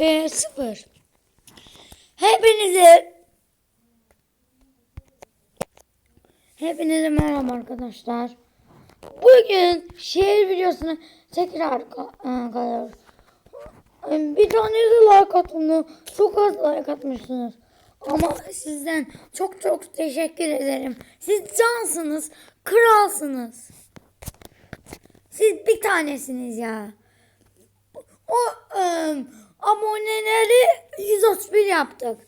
Ve sıfır. Hepinize Hepinize merhaba arkadaşlar. Bugün şehir videosunu tekrar ka- e, kalıyoruz. Bir tanesi like atın. Çok az like atmışsınız. Ama sizden çok çok teşekkür ederim. Siz cansınız, kralsınız. Siz bir tanesiniz ya. O ıı, aboneleri 131 yaptık.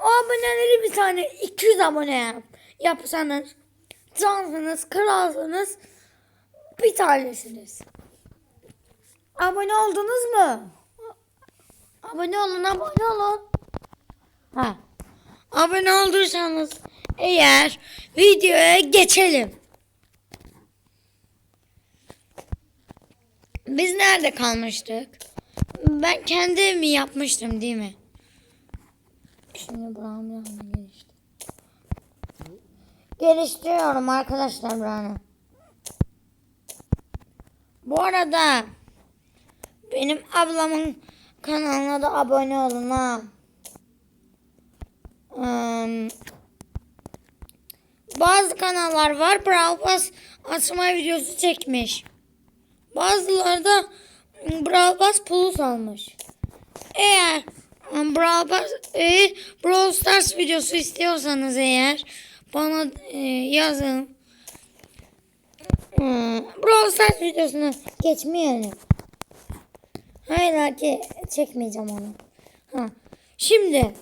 O aboneleri bir tane 200 abone yap, yapsanız cansınız, kralsınız bir tanesiniz. Abone oldunuz mu? Abone olun, abone olun. Ha. Abone olduysanız eğer videoya geçelim. Biz nerede kalmıştık? Ben kendi evimi yapmıştım değil mi? Şimdi buranın gelişti. Geliştiriyorum arkadaşlar buranı. Bu arada benim ablamın kanalına da abone olun ha. Bazı kanallar var Brawl Pass açma videosu çekmiş. Bazıları da Brawl Pass Plus almış. Eğer Brawl Pass, e, Brawl Stars videosu istiyorsanız eğer bana e, yazın. Hmm, Brawl Stars videosunu geçmeyelim. Hayır ki çekmeyeceğim onu. Ha. Şimdi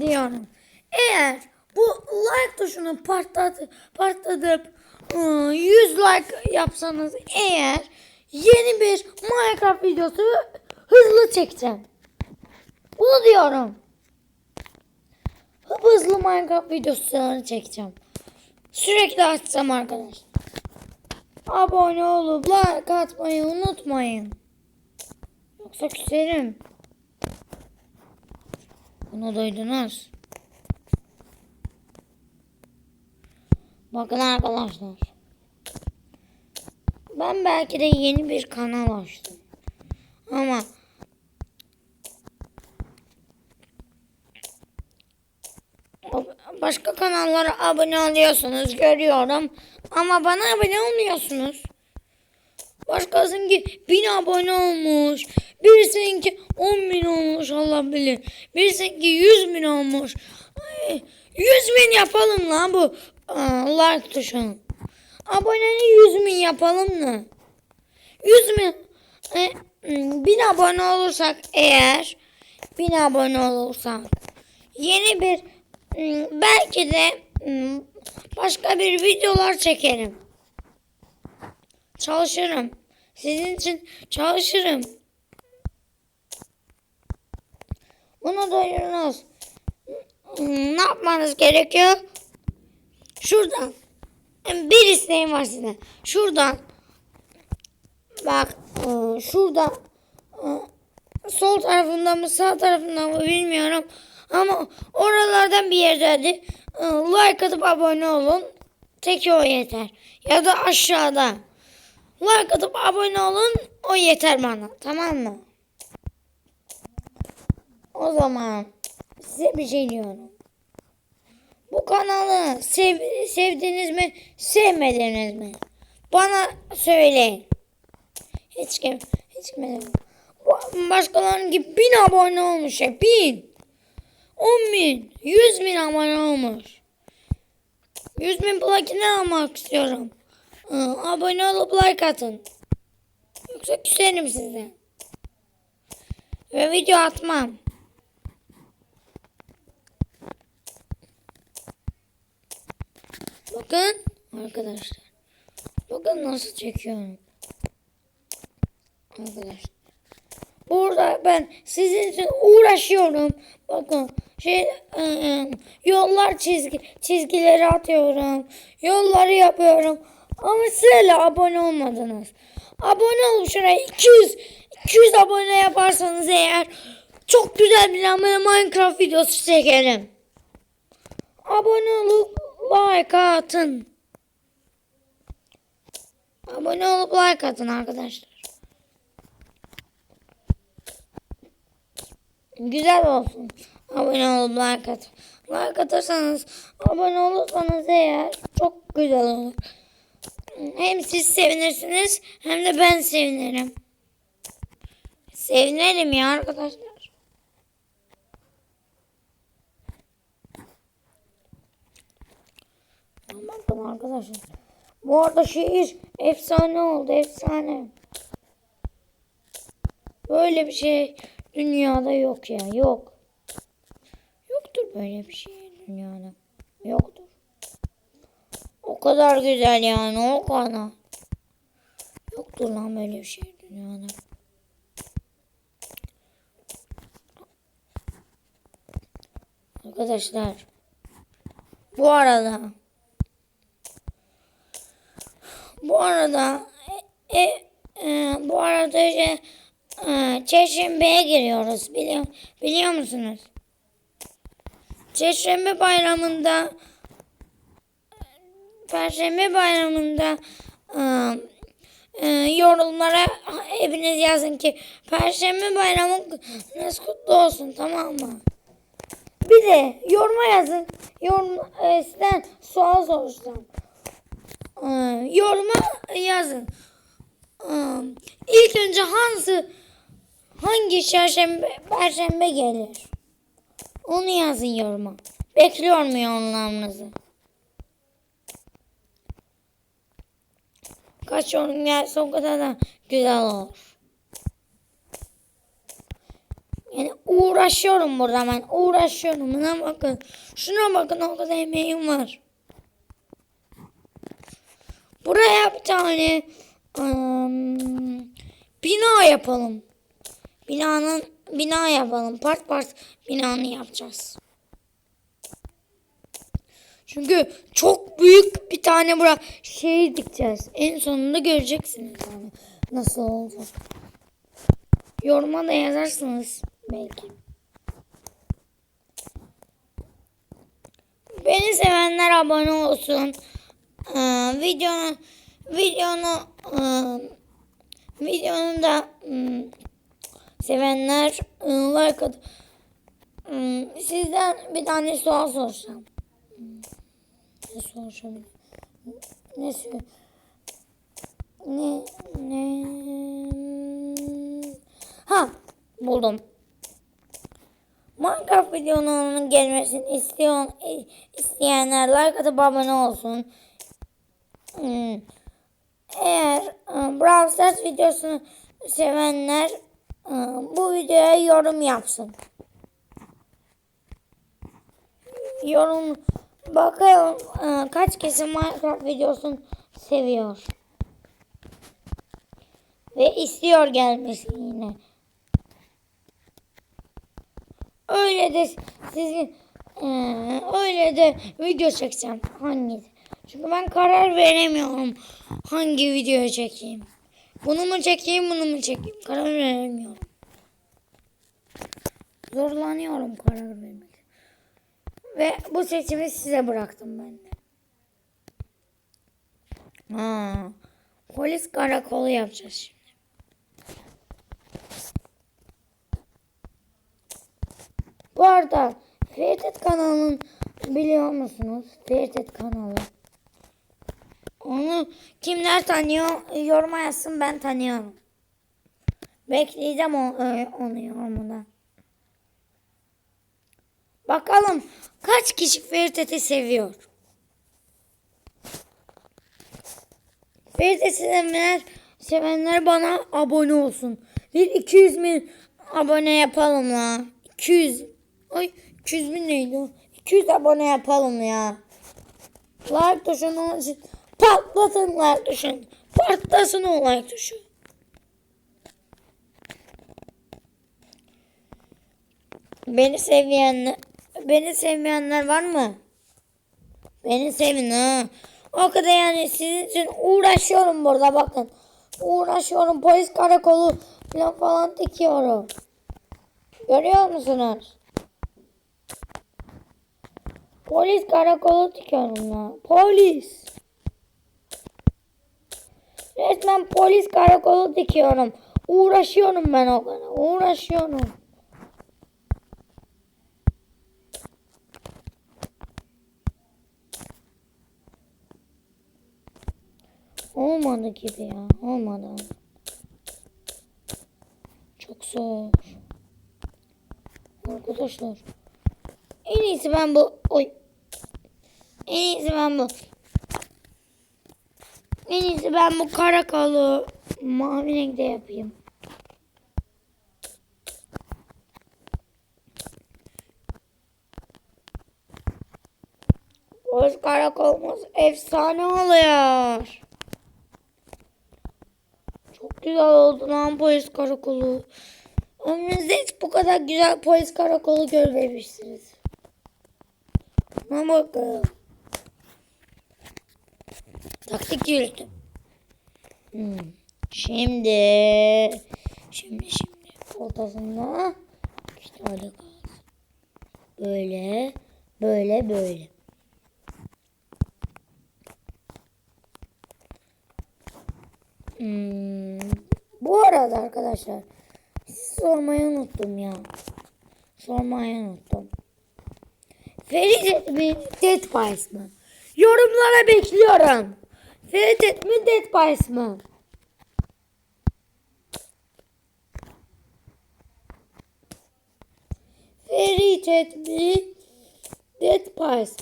diyorum. Eğer bu like tuşunu patlat, patlatıp ıı, 100 like yapsanız eğer yeni bir Minecraft videosu hızlı çekeceğim. Bunu diyorum. Hızlı Minecraft videosu çekeceğim. Sürekli açacağım arkadaşlar. Abone olup like atmayı unutmayın. Yoksa küserim. Bunu duydunuz. Bakın arkadaşlar. Ben belki de yeni bir kanal açtım. Ama başka kanallara abone oluyorsunuz görüyorum. Ama bana abone olmuyorsunuz. Başkasınınki bin abone olmuş. Birisininki 10 bin olmuş Allah bilir. Birisininki 100 bin olmuş. Ay, 100 bin yapalım lan bu aa, like tuşunu. Aboneni 100 bin yapalım mı? 100 bin e, bin abone olursak eğer bin abone olursak yeni bir m, belki de m, başka bir videolar çekerim. Çalışırım. Sizin için çalışırım. Bunu duyurunuz. Ne yapmanız gerekiyor? Şuradan. Bir isteğim var size. Şuradan. Bak e, şuradan. e, Sol tarafında mı sağ tarafında mı bilmiyorum. Ama oralardan bir yerde e, like atıp abone olun. Tek o yeter. Ya da aşağıda. Like atıp abone olun. O yeter bana. Tamam mı? O zaman size bir şey diyorum. Kanalı sev, sevdiniz mi, sevmediniz mi? Bana söyleyin. Hiç kim, hiç kim Başkalarının gibi bin abone olmuş ya, bin. On bin, yüz bin abone olmuş. Yüz bin plakini almak istiyorum. Abone olup like atın. Yoksa küserim size. Ve video atmam. Bakın arkadaşlar. Bakın nasıl çekiyorum. Arkadaşlar. Burada ben sizin için uğraşıyorum. Bakın şey e, e, yollar çizgi çizgileri atıyorum. Yolları yapıyorum. Ama siz hala abone olmadınız. Abone olup şuraya 200 200 abone yaparsanız eğer çok güzel bir Minecraft videosu çekerim. Abone olup like atın. Abone olup like atın arkadaşlar. güzel olsun. Abone olup like at. Like atarsanız, abone olursanız eğer çok güzel olur. Hem siz sevinirsiniz hem de ben sevinirim. Sevinirim ya arkadaşlar. Bakın arkadaşlar. Bu arada şehir efsane oldu efsane. Böyle bir şey dünyada yok ya yok. Yoktur böyle bir şey dünyada. Yoktur. O kadar güzel yani o kadar. Yoktur lan böyle bir şey dünyada. Arkadaşlar. Bu arada. Bu arada e, e, bu arada işte, e, Çeşme'ye giriyoruz. Biliyor, biliyor musunuz? Çeşme bayramında Perşembe bayramında e, e, yorumlara hepiniz yazın ki Perşembe bayramınız kutlu olsun tamam mı? Bir de yoruma yazın. Yorum e, sizden sual soracağım. E, yoruma yazın. E, ilk önce hangi hangi çarşamba perşembe gelir? Onu yazın yoruma. Bekliyorum yorumlarınızı. Kaç yorum gelse o kadar da güzel olur. Yani uğraşıyorum burada ben. Uğraşıyorum. Buna bakın. Şuna bakın o kadar emeğim var. Buraya bir tane ım, bina yapalım. Binanın bina yapalım. Part part binanı yapacağız. Çünkü çok büyük bir tane bura şehir dikeceğiz. En sonunda göreceksiniz yani nasıl olacak. Yoruma da yazarsınız belki. Beni sevenler abone olsun. Ee, e, videonu da e, sevenler e, like at. E, sizden bir tane soru soracağım. Ne soracağım? Ne? Ne ne Ha buldum. Minecraft videonun gelmesini isteyen isteyenler like atıp abone olsun. Hmm. Eğer e, Brawl Stars videosunu sevenler e, bu videoya yorum yapsın. Yorum bakalım e, kaç kişi Minecraft videosunu seviyor. Ve istiyor gelmesini yine. Öyle de sizin e, öyle de video çekeceğim. Hangisi? Çünkü ben karar veremiyorum hangi videoyu çekeyim. Bunu mu çekeyim, bunu mu çekeyim? Karar veremiyorum. Zorlanıyorum karar vermek. Ve bu seçimi size bıraktım ben de. Ha, polis karakolu yapacağız şimdi. Bu arada Ferdet kanalının biliyor musunuz? Ferdet kanalı. Onu kimler tanıyor? Yoruma yazsın ben tanıyorum. Bekleyeceğim o, e, onu yorumuna. Bakalım kaç kişi Ferit'i seviyor? Ferit'i sevenler, sevenler bana abone olsun. Bir 200 bin abone yapalım la. 200. Ay 200 bin neydi o? 200 abone yapalım ya. Like tuşunu patlatın like tuşunu. Patlasın o like tuşu. Beni sevmeyenler, beni sevmeyenler var mı? Beni sevin ha. O kadar yani sizin için uğraşıyorum burada bakın. Uğraşıyorum polis karakolu falan dikiyorum. Görüyor musunuz? Polis karakolu dikiyorum ya. Polis öğretmen polis karakolu dikiyorum. Uğraşıyorum ben o kadar. Uğraşıyorum. Olmadı gibi ya. Olmadı. Çok zor. Arkadaşlar. En iyisi ben bu. Oy. En iyisi ben bu. En iyisi ben bu karakolu mavi renkte yapayım. Boz karakolumuz efsane oluyor. Çok güzel oldu lan polis karakolu. Ömrünüzde hiç bu kadar güzel polis karakolu görmemişsiniz. Buna bakın. Taktik yürüttüm. Hmm. Şimdi, şimdi, şimdi ortasında işte öyle kalsın. Böyle, böyle, böyle. Hmm. Bu arada arkadaşlar sormayı unuttum ya. Sormayı unuttum. Ferit mi Dead mı? Yorumlara bekliyorum. Ferit mi Dead Pies mı? Ferit mi Dead Pies?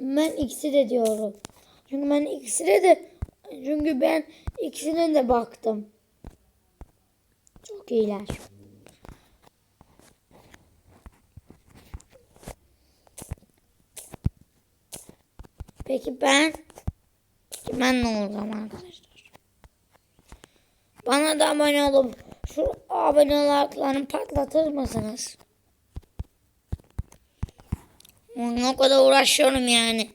Ben ikisi de diyorum. Çünkü ben ikisine de çünkü ben ikisine de baktım. Çok iyiler. Peki ben ben ne olacağım arkadaşlar? Bana da abone olup şu abone olaklarını patlatır mısınız? Onunla o kadar uğraşıyorum yani.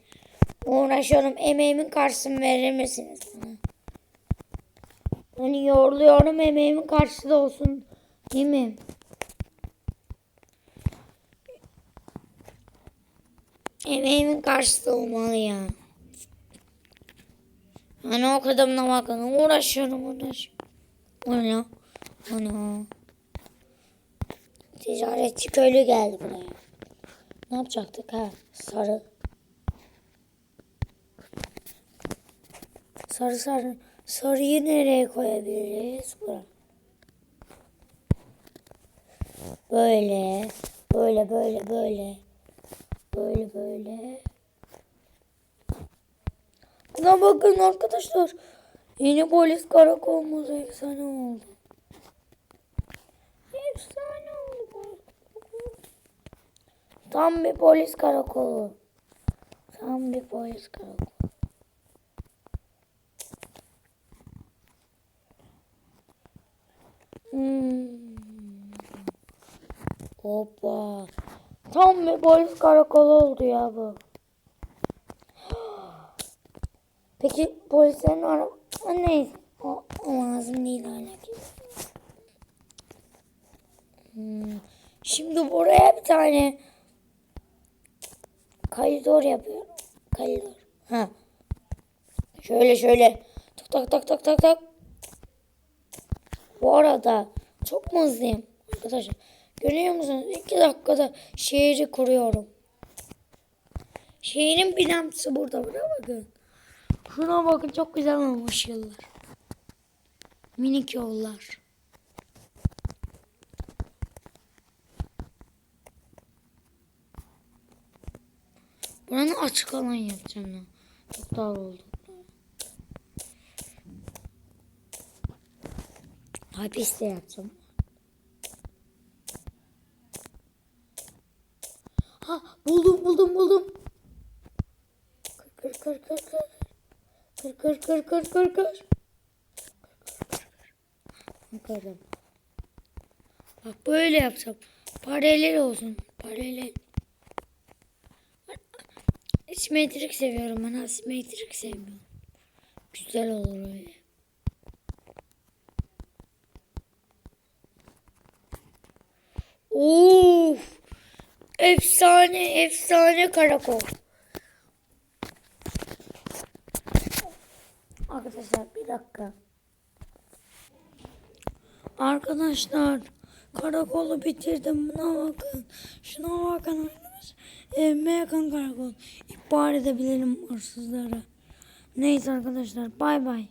Uğraşıyorum. Emeğimin karşısını verir misiniz bana? Hani yoruluyorum emeğimin karşılığı olsun. Değil mi? Emeğimin karşılığı olmalı ya. Hani o kadarına bakın. Uğraşıyorum uğraşıyorum. Ana. Ana. Ticaretçi köylü geldi buraya. Ne yapacaktık ha? Sarı. Sarı sarı. Sarıyı nereye koyabiliriz? Buraya. Böyle. Böyle böyle böyle. Böyle böyle. Buna bakın arkadaşlar. Yeni polis karakolumuz efsane oldu. Efsane oldu. Tam bir polis karakolu. Tam bir polis karakolu. Hmm. Hoppa. Tam bir polis karakolu oldu ya bu. Peki polislerin araba... Neyse. O, o lazım değil hala. Hmm. Şimdi buraya bir tane koridor yapıyorum. Koridor. Ha. Şöyle şöyle. Tak tak tak tak tak tak. Bu arada çok mu hızlıyım arkadaşlar? Görüyor musunuz? İki dakikada şehri kuruyorum. Şehrin binası burada. Buna bakın. Şuna bakın çok güzel olmuş yollar. Minik yollar. Buranı açık alan yapacağım ya. Çok daha oldu. Hapis de yapacağım. Ha buldum buldum buldum. Kır kır kır kır kır. Kır kır kır kır kır kır. Kırdım. Bak böyle yapacağım. Paralel olsun. Paralel. Simetrik seviyorum ben. Asimetrik sevmiyorum. Güzel olur öyle. Of! Efsane, efsane karakol. Arkadaşlar bir dakika. Arkadaşlar karakolu bitirdim. Buna bakın. Şuna bakın. Evime yakın karakol. İhbar edebilirim hırsızları. Neyse arkadaşlar bay bay.